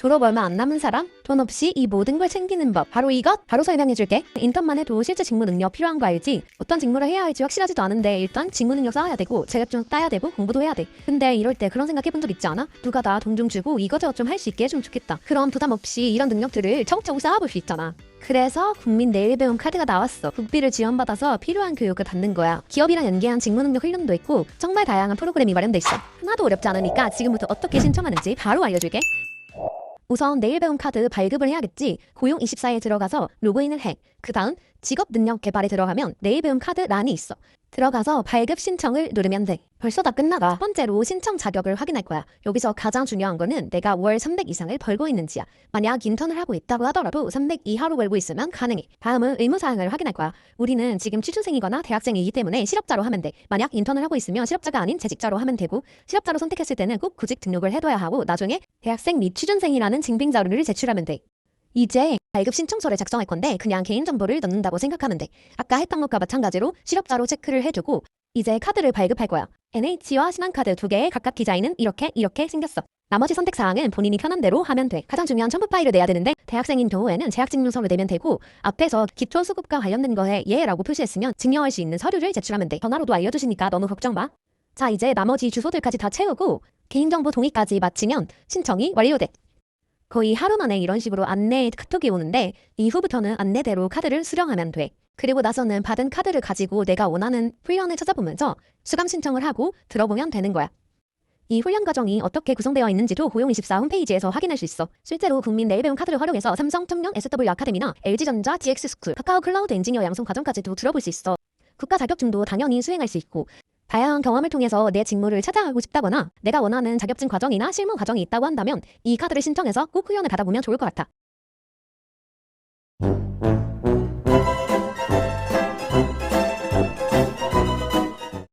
졸업 얼마 안 남은 사람? 돈 없이 이 모든 걸 챙기는 법. 바로 이것? 바로 설명해줄게. 인턴만 해도 실제 직무 능력 필요한 거 알지? 어떤 직무를 해야 할지 확실하지도 않은데 일단 직무 능력 쌓아야 되고 자격증 따야 되고 공부도 해야 돼. 근데 이럴 때 그런 생각 해본 적 있지 않아? 누가 나 돈 좀 주고 이거저것 좀 할 수 있게 해주면 좋겠다. 그럼 부담 없이 이런 능력들을 차곡차곡 쌓아볼 수 있잖아. 그래서 국민 내일 배움 카드가 나왔어. 국비를 지원받아서 필요한 교육을 받는 거야. 기업이랑 연계한 직무 능력 훈련도 있고 정말 다양한 프로그램이 마련돼 있어. 하나도 어렵지 않으니까 지금부터 어떻게 신청하는지 바로 알려줄게. 우선 내일 배움 카드 발급을 해야겠지. 고용24에 들어가서 로그인을 해. 그 다음 직업 능력 개발에 들어가면 내일 배움 카드 란이 있어. 들어가서 발급 신청을 누르면 돼. 벌써 다 끝나가. 첫 번째로 신청 자격을 확인할 거야. 여기서 가장 중요한 거는 내가 월 300 이상을 벌고 있는지야. 만약 인턴을 하고 있다고 하더라도 300 이하로 벌고 있으면 가능해. 다음은 의무사항을 확인할 거야. 우리는 지금 취준생이거나 대학생이기 때문에 실업자로 하면 돼. 만약 인턴을 하고 있으면 실업자가 아닌 재직자로 하면 되고 실업자로 선택했을 때는 꼭 구직 등록을 해둬야 하고 나중에 대학생 및 취준생이라는 증빙 자료를 제출하면 돼. 이제 발급 신청서를 작성할 건데 그냥 개인정보를 넣는다고 생각하면 돼. 아까 했던 것과 마찬가지로 실업자로 체크를 해주고 이제 카드를 발급할 거야. NH와 신한카드 두 개의 각각 디자인은 이렇게 이렇게 생겼어. 나머지 선택 사항은 본인이 편한 대로 하면 돼. 가장 중요한 첨부 파일을 내야 되는데 대학생인 경우에는 재학증명서를 내면 되고 앞에서 기초 수급과 관련된 거에 예라고 표시했으면 증명할 수 있는 서류를 제출하면 돼. 전화로도 알려주시니까 너무 걱정 마. 자 이제 나머지 주소들까지 다 채우고 개인정보 동의까지 마치면 신청이 완료돼. 거의 하루 만에 이런 식으로 안내 카톡이 오는데 이후부터는 안내대로 카드를 수령하면 돼. 그리고 나서는 받은 카드를 가지고 내가 원하는 훈련을 찾아보면서 수강 신청을 하고 들어보면 되는 거야. 이 훈련 과정이 어떻게 구성되어 있는지도 고용24 홈페이지에서 확인할 수 있어. 실제로 국민 내일 배움 카드를 활용해서 삼성, 청년, SW 아카데미나 LG전자, DX스쿨, 카카오 클라우드 엔지니어 양성 과정까지도 들어볼 수 있어. 국가 자격증도 당연히 수행할 수 있고 다양한 경험을 통해서 내 직무를 찾아가고 싶다거나 내가 원하는 자격증 과정이나 실무 과정이 있다고 한다면 이 카드를 신청해서 꼭 훈련을 받아보면 좋을 것 같아.